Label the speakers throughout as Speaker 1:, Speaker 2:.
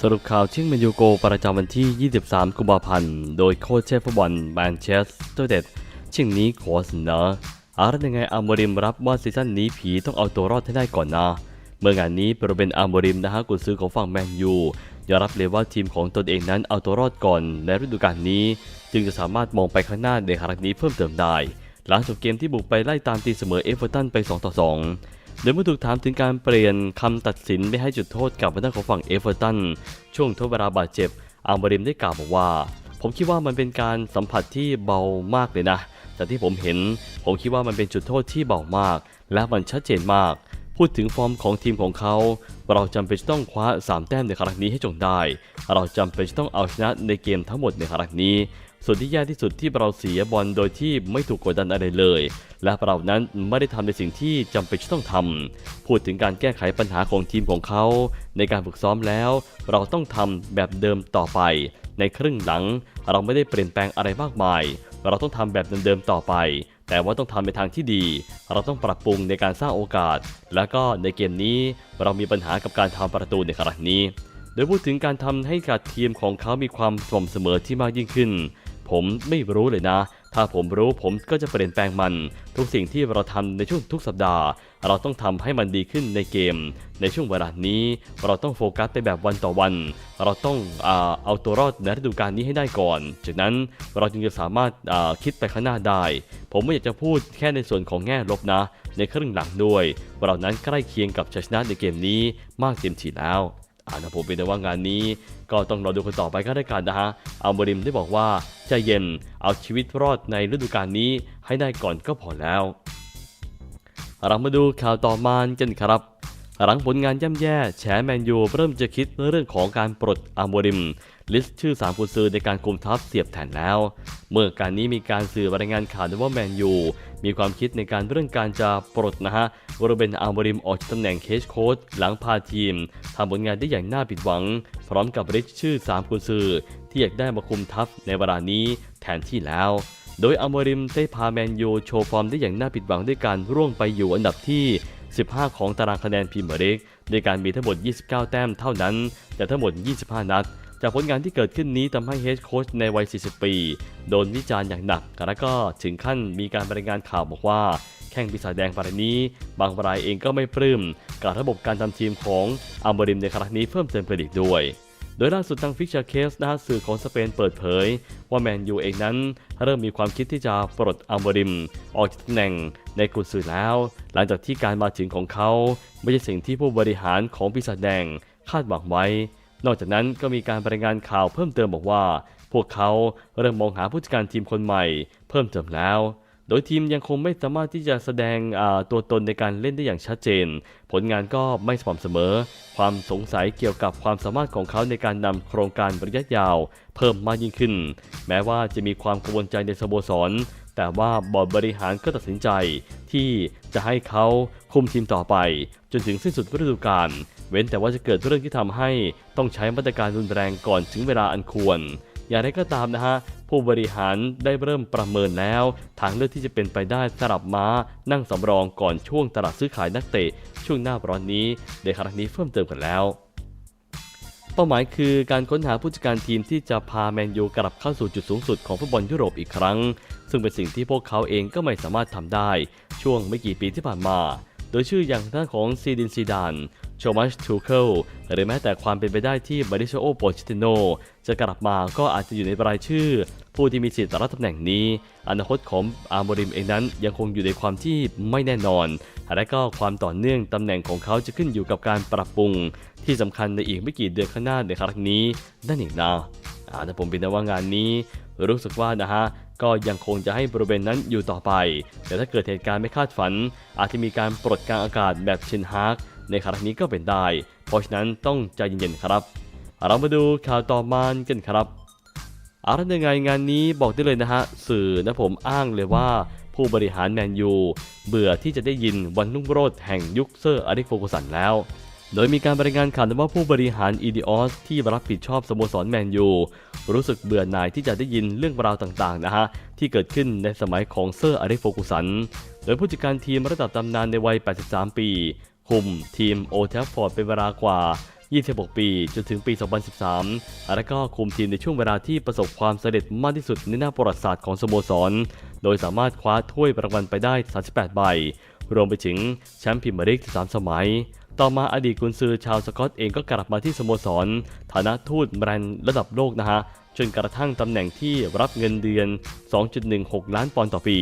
Speaker 1: สรุปข่าวชิงแมนยูโกประจำวันที่ 23 กุมภาพันธ์ โดยโค้ชเชฟฟุตบอลแมนเชสเตอร์เด็ดชิงนี้ขอเสนออาร์ตยังไงอาร์โมริมรับว่าซีซั่นนี้ผีต้องเอาตัวรอดให้ได้ก่อนนะเมื่องานนี้โรเบนอาร์โมริมนะฮะกุนซือของฝั่งแมนยูยอมรับเลยว่าทีมของตนเองนั้นเอาตัวรอดก่อนในฤดูกาลนี้ จึงจะสามารถมองไปข้างหน้าในครั้งนี้เพิ่มเติมได้ หลังจบเกมที่บุกไปไล่ตามตีเสมอเอฟเวอร์ตันไป 2 ต่อ 2 โดยเมื่อถูกถามถึงการเปลี่ยนคำตัดสินไม่ให้จุดโทษกับทางด้านของฝั่งเอฟเวอร์ตันช่วงทดเวลาบาดเจ็บอาร์โมริมได้กล่าวบอกว่า ผมคิดว่ามันเป็นการสัมผัสที่เบามากเลยนะ แต่ที่ผมเห็น ผมคิดว่ามันเป็นจุดโทษที่เบามาก และมันชัดเจนมาก พูดถึงฟอร์มของทีมของเขา เราจำเป็นต้องคว้า 3 แต้มในครั้งนี้ให้จงได้ เราจำเป็นต้องเอาชนะในเกมทั้งหมดในครั้งนี้ ส่วนที่แย่ที่สุดที่เราเสียบอลโดยที่ไม่ถูกกดดันอะไรเลย และเรานั้นไม่ได้ทำในสิ่งที่จำเป็นจะต้องทำพูดถึงการแก้ไขปัญหาของทีมของเขา ในการฝึกซ้อมแล้ว เราต้องทำแบบเดิมต่อไป ในครึ่งหลัง เราไม่ได้เปลี่ยนแปลงอะไรมากมาย เราต้องทำแบบเดิมๆต่อไปแต่ว่าต้องทำในทางที่ดี เราต้องปรับปรุงในการสร้างโอกาส และก็ในเกมนี้เรามีปัญหากับการทำประตูในครั้งนี้ โดยพูดถึงการทำให้กับทีมของเขามีความสม่ำเสมอที่มากยิ่งขึ้น ผมไม่รู้เลยนะ ถ้าผมรู้ผมก็จะเปลี่ยนแปลงมัน ทุกสิ่งที่เราทำในช่วงทุกสัปดาห์ เราต้องทำให้มันดีขึ้นในเกม ในช่วงเวลานี้ เราต้องโฟกัสไปแบบวันต่อวัน เราต้องอเอาตัวรอดในฤดูกาลนี้ให้ได้ก่อน จากนั้นเราจึงจะสามารถคิดไปข้างหน้าได้ ผมไม่อยากจะพูดแค่ในส่วนของแง่ลบนะ ในครึ่งหลังด้วยว่าเรานั้นใกล้เคียงกับชัยชนะในเกมนี้มากเต็มทีแล้วอ่านะผมเป็นแต่ว่างานนี้ ก็ต้องรอดูกันต่อไปก็ได้กันนะฮะอัลบริมได้บอกว่า ใจเย็นเอาชีวิตรอดในฤดูกาลนี้ให้ได้ก่อนก็พอแล้ว เรามาดูข่าวต่อมากันครับ หลังผลงานย่ำแย่แฉแมนยูเริ่มจะคิดเรื่องของการปลดอัลบริม ลิสต์ชื่อ3กุญซือในการคุมทัพเสียบแทนแล้ว เมื่อการนี้มีการสื่อรายงานข่าวว่าแมนยูมีความคิดในการเรื่องการจะปลดนะฮะโรเบนอัลบริมออกจากตำแหน่งเคสโค้ชหลังพาทีมทำผลงานได้อย่างน่าผิดหวัง พร้อมกับริชชื่อ3กุญซือ ที่อยากได้มาคุมทัพในเวลานี้แทนที่แล้ว โดยอัลบริมได้พาแมนยูโชว์ฟอร์มได้อย่างน่าผิดหวังด้วยการร่วงไปอยู่อันดับที่ 15 ของตารางคะแนนพรีเมียร์ลีกในการมีทั้งหมด 29 แต้มเท่านั้น แต่ทั้งหมด 25 นัดจากผลงานที่เกิดขึ้นนี้ทำให้เฮดโค้ชในวัย 40 ปี โดนวิจารณ์อย่างหนัก และก็ถึงขั้นมีการรายงานข่าวบอกว่า แข่งปีศาจแดงรายนี้ บางรายเองก็ไม่ปลื้มกับระบบการทำทีมของอัลบริมในครั้งนี้เพิ่มเติมไปอีกด้วย โดยล่าสุดทางฟิกเชอร์เคสนะฮะสื่อของสเปนเปิดเผย ว่าแมนยูเองนั้น เริ่มมีความคิดที่จะปลดอัลบริม ออกจากตำแหน่งในกุนซือแล้ว หลังจากที่การมาถึงของเขา ไม่ใช่สิ่งที่ผู้บริหารของปีศาจแดงคาดหวังไว้ นอกจากนั้นก็มีการรายงานข่าวเพิ่มเติมบอกว่า พวกเขาเริ่มมองหาผู้จัดการทีมคนใหม่ เพิ่มเติมแล้ว โดยทีมยังคงไม่สามารถที่จะแสดงตัวตนในการเล่นได้อย่างชัดเจน ผลงานก็ไม่สม่ำเสมอ ความสงสัยเกี่ยวกับความสามารถของเขาในการนำโครงการระยะยาว เพิ่มมากยิ่งขึ้น แม้ว่าจะมีความกังวลใจในสโมสร แต่ว่าบอร์ดบริหารก็ตัดสินใจ ที่จะให้เขาคุมทีมต่อไป จนถึงสิ้นสุดฤดูกาล เว้นแต่ว่าจะเกิดเรื่องที่ทำให้ต้องใช้มาตรการรุนแรงก่อนถึงเวลาอันควรอย่างไรก็ตามนะฮะ ผู้บริหารได้เริ่มประเมินแล้ว ทางเลือกที่จะเป็นไปได้สลับม้า นั่งสำรองก่อนช่วงตลาดซื้อขายนักเตะ ช่วงหน้าร้อนนี้ในครั้งนี้เพิ่มเติมกันแล้วเป้าหมายคือการค้นหาผู้จัดการทีมที่จะพาแมนยูกลับเข้าสู่จุดสูงสุดของฟุตบอลยุโรปอีกครั้ง ซึ่งเป็นสิ่งที่พวกเขาเองก็ไม่สามารถทำได้ ช่วงไม่กี่ปีที่ผ่านมา โดยชื่ออย่างด้านของซีดินซีดานโชมัสทูเคิลหรือแม้แต่ความเป็นไปได้ที่บาริโชโอโปชิติโนจะกลับมาก็อาจจะอยู่ในรายชื่อ ผู้ที่มีสิทธิ์รับตำแหน่งนี้ อนาคตของอาร์โมริมเองนั้นยังคงอยู่ในความที่ไม่แน่นอน และก็ความต่อเนื่องตำแหน่งของเขาจะขึ้นอยู่กับการปรับปรุง ที่สำคัญในอีกไม่กี่เดือนข้างหน้าในครั้งนี้นั่นเองนะอ่าแต่ผมเป็นแต่ว่างานนี้ รู้สึกว่านะฮะก็ยังคงจะให้บริเวณนั้นอยู่ต่อไป แต่ถ้าเกิดเหตุการณ์ไม่คาดฝัน อาจจะมีการปลดกลางอากาศแบบเชนฮาร์กในครั้งนี้ก็เป็นได้ เพราะฉะนั้นต้องใจเย็นๆครับ เรามาดูข่าวต่อมากันครับ เอะไรยังไงงานนี้บอกได้เลยนะฮะสื่อนะผมอ้างเลยว่าผู้บริหารแมนยู เบื่อที่จะได้ยินวันรุ่งโรจน์แห่งยุคเซอร์อเล็กโฟกุสันแล้ว โดยมีการบรายงานข่าวว่าผู้บริหารอีดิออสที่รับผิดชอบสโมสรแมนยู รู้สึกเบื่อหน่ายที่จะได้ยินเรื่องราวต่างๆนะฮะ ที่เกิดขึ้นในสมัยของเซอร์อเล็กโฟกุสัน โดยผู้จัดการทีมระดับตำนานในวัย 83 ปี คุมทีมโอเทฟฟอร์ดเป็นเวลากว่า 26 ปี จนถึงปี 2013และก็คุมทีมในช่วงเวลาที่ประสบความสำเร็จมากที่สุดในหน้าประวัติศาสตร์ของสโมสร โดยสามารถคว้าถ้วยรางวัลไปได้ 38 ใบ รวมไปถึงแชมป์พรีเมียร์ลีก 13 สมัย ต่อมาอดีตกุนซือชาวสกอตเองก็กลับมาที่สโมสร ฐานะทูตแบรนด์ระดับโลกนะฮะ จนกระทั่งตำแหน่งที่รับเงินเดือน 2.16 ล้านปอนด์ต่อปี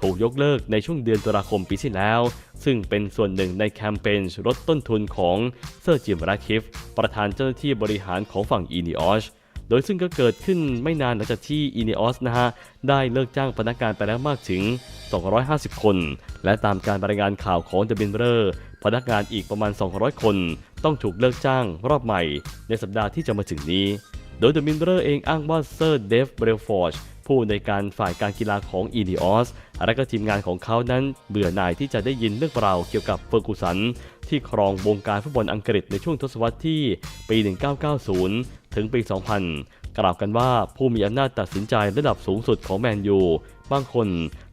Speaker 1: ถูกยกเลิกในช่วงเดือนตุลาคมปีที่แล้ว ซึ่งเป็นส่วนหนึ่งในแคมเปญลดต้นทุนของเซอร์จิมราคิฟ ประธานเจ้าหน้าที่บริหารของฝั่งอีนิออชโดยซึ่งก็เกิดขึ้นไม่นานหลังจากที่อีเนอสนะฮะ ได้เลิกจ้างพนักงานไปแล้วมากถึง 250 คน และตามการรายงานข่าวของ The b i n b e r พนักงานอีกประมาณ 200 คน ต้องถูกเลิกจ้างรอบใหม่ในสัปดาห์ที่จะมาถึงนี้ โดย The b i n b e r เองอ้างว่าเซอร์เดฟเบรลฟอร์ดผู้ในการฝ่ายการกีฬาของ e ี o s และก็ทีมงานของเขานั้นเบื่อหน่ายที่จะได้ยินเรื่องราวเกี่ยวกับเฟอร์กูสัน ที่ครองวงการฟุตบอลอังกฤษในช่วงทศวรรษที่ปี 1990 ถึงปี 2000 กล่าวกันว่าผู้มีอำนาจตัดสินใจระดับสูงสุดของแมนยูบางคน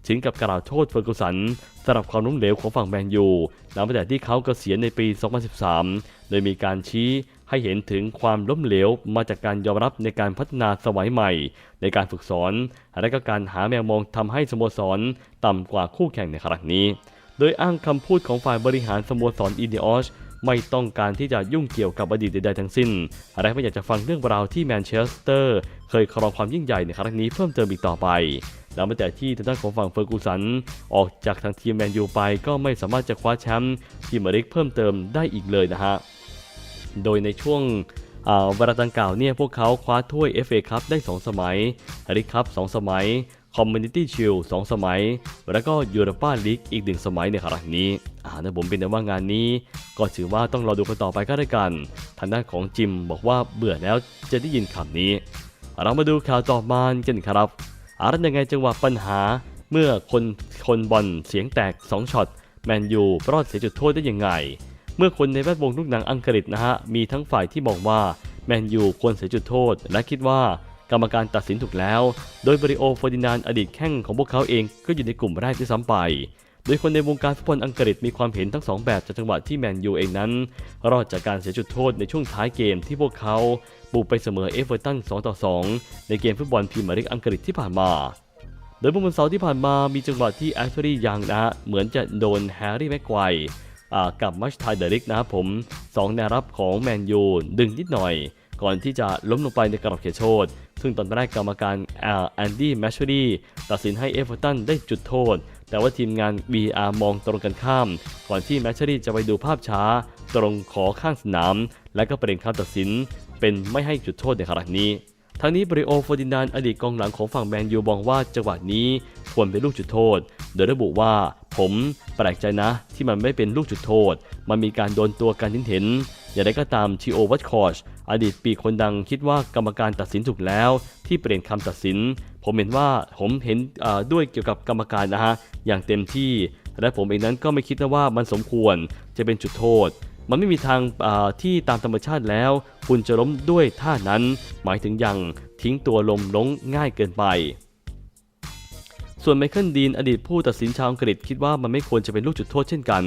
Speaker 1: ถึงกับกล่าวโทษเฟอร์กูสันสำหรับความล้มเหลวของฝั่งแมนยูหลังจากที่เขาเกษียณในปี 2013 โดยมีการชี้ ให้เห็นถึงความล้มเหลวมาจากการยอมรับในการพัฒนาสมัยใหม่ ในการฝึกสอน และก็การหาแมวมองทำให้สโมสรต่ำกว่าคู่แข่งในครั้งนี้ โดยอ้างคำพูดของฝ่ายบริหารสโมสรอินเดียอชไม่ต้องการที่จะยุ่งเกี่ยวกับอดีตใดๆทั้งสิ้น และไม่อยากจะฟังเรื่องราวที่แมนเชสเตอร์ เคยครองความยิ่งใหญ่ในครั้งนี้เพิ่มเติมอีกต่อไปหลังจากที่ทางด้านของฝั่งเฟอร์กูสัน ออกจากทางทีมแมนยูไปก็ไม่สามารถจะคว้าแชมป์ทีมเมริกเพิ่มเติมได้อีกเลยนะฮะ โดยในช่วงเวลาดังกล่าวเนี่ยพวกเขาคว้าถ้วย FA คัพได้ 2 สมัยริกคัพ2สมัย Community Shield 2สมัย แล้วก็ยูโรปาลีกอีก 1 สมัยในครั้งนี้อ่านะผมเป็นแต่ว่างานนี้ ก็ถือว่าต้องรอดูกันต่อไปก็ได้กัน ทางด้านของจิมบอกว่าเบื่อแล้วจะได้ยินคำนี้ เรามาดูข่าวต่อมากันครับอารันยังไงจังหวะปัญหาเมื่อคนคนบอลเสียงแตก 2ช็อตแมนยูรอดเสียจุดโทษได้ยังไง เมื่อคนในแวดวงลูกหนังอังกฤษนะฮะมีทั้งฝ่ายที่บอกว่าแมนยูควรเสียจุดโทษ และคิดว่ากรรมการตัดสินถูกแล้ว โดยบริโอฟอร์ดินานอดีตแข้งของพวกเขาเองก็อยู่ในกลุ่มแรกที่ซ้ำไป โดยคนในวงการฟุตบอลอังกฤษมีความเห็นทั้งสองแบบจากจังหวะที่แมนยูเองนั้น รอดจากการเสียจุดโทษในช่วงท้ายเกมที่พวกเขาบุกไปเสมอเอเวอร์ตัน 2 ต่อ 2 ในเกมฟุตบอลพรีเมียร์ลีกอังกฤษที่ผ่านมา โดยเมื่อวันเสาร์ที่ผ่านมามีจังหวะที่แอชลีย์ยังนะเหมือนจะโดนแฮร์รี่แม็กไกว กับมัชไทเดริกนะครับผมสองแนวรับของแมนยูดึงนิดหน่อย ก่อนที่จะล้มลงไปในกรอบเขตโทษซึ่งตอนแรกกรรมการแอนดี้แมชชูรีตัดสินให้เอฟเวอร์ตันได้จุดโทษ แต่ว่าทีมงาน VR มองตรงกันข้าม ก่อนที่แมชชูรีจะไปดูภาพช้า ตรงขอข้างสนาม และก็เปลี่ยนคำตัดสินเป็นไม่ให้จุดโทษในครั้งนี้ ทั้งนี้บริโอฟอร์ดินานอดีตกองหลังของฝั่งแมนยูมองว่าจังหวะนี้ควรเป็นลูกจุดโทษ โดยระบุว่า ผมแปลกใจนะ ที่มันไม่เป็นลูกจุดโทษ มันมีการโดนตัวกันเห็นอย่างไรก็ตามทีโอวัตคอชอดีตปีคนดังคิดว่ากรรมการตัดสินถูกแล้ว ที่เปลี่ยนคำตัดสิน ผมเห็นว่าผมเห็นด้วยเกี่ยวกับกรรมการนะฮะอย่างเต็มที่ และผมเองนั้นก็ไม่คิดนะว่ามันสมควรจะเป็นจุดโทษ มันไม่มีทางที่ตามธรรมชาติแล้ว คุณจะล้มด้วยท่านั้น หมายถึงยังทิ้งตัวลมลงง่ายเกินไป ส่วนไมเคิลดีนอดีตผู้ตัดสินชาวอังกฤษคิดว่ามันไม่ควรจะเป็นลูกจุดโทษเช่นกัน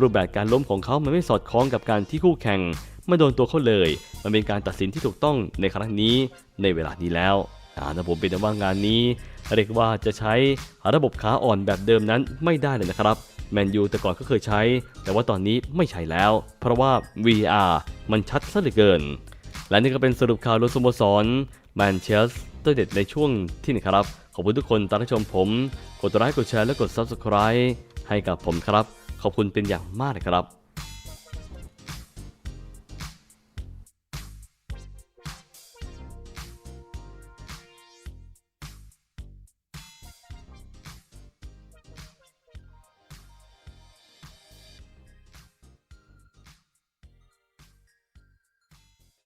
Speaker 1: รูปแบบการล้มของเขามันไม่สอดคล้องกับการที่คู่แข่งไม่โดนตัวเขาเลย มันเป็นการตัดสินที่ถูกต้องในครั้งนี้ในเวลานี้แล้ว นะผมเป็นว่างานนี้ เรียกว่าจะใช้ระบบขาอ่อนแบบเดิมนั้นไม่ได้เลยนะครับแมนยูแต่ก่อนก็เคยใช้ แต่ว่าตอนนี้ไม่ใช่แล้ว เพราะว่า VR มันชัดซะเหลือเกิน และนี่ก็เป็นสรุปข่าวรวมสโมสรแมนเชสเตอร์เด็ดในช่วงที่นี่ครับ ขอบคุณทุกคนตามรับชมผม กดไลค์กดแชร์และกด Subscribe ให้กับผมครับ ขอบคุณเป็นอย่างมากเลยครับ